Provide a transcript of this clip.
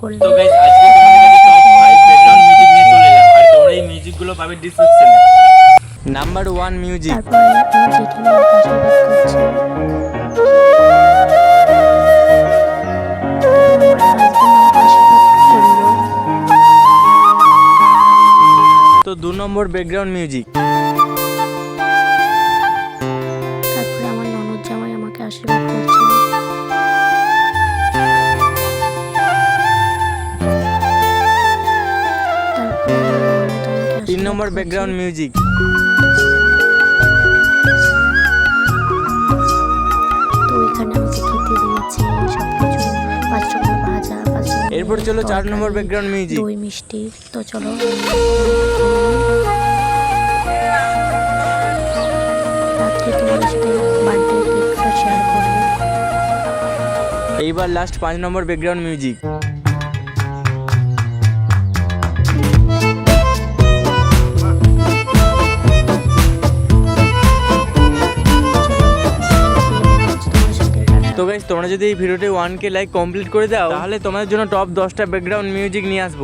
করলে তো গাইস আজকে তোমাদের কাছে টপ 5 ব্যাকগ্রাউন্ড মিউজিক নিয়ে চলে এলাম। আর তোমরা এই মিউজিকগুলো পাবে ডিসক্রিপশনে নাম্বার 1 মিউজিক তারপরে আমার জেঠিমা আশীর্বাদ করছে তো দু নম্বর ব্যাকগ্রাউন্ড মিউজিক তারপরে আমার ননদ জামাই আমাকে আশীর্বাদ করছে। তিন নম্বর ব্যাকগ্রাউন্ড মিউজিক ভাজা পাঁচ রকমের এরপর চলো চার নম্বর ব্যাকগ্রাউন্ড মিউজিক দই মিষ্টি তো চলো। এইবার লাস্ট পাঁচ নম্বর ব্যাকগ্রাউন্ড মিউজিক তো গাইজ তোমরা যদি এই ভিডিওটি ওয়ান কে লাইক কমপ্লিট করে দাও, তাহলে তোমাদের জন্য টপ দশটা ব্যাকগ্রাউন্ড মিউজিক নিয়ে আসব।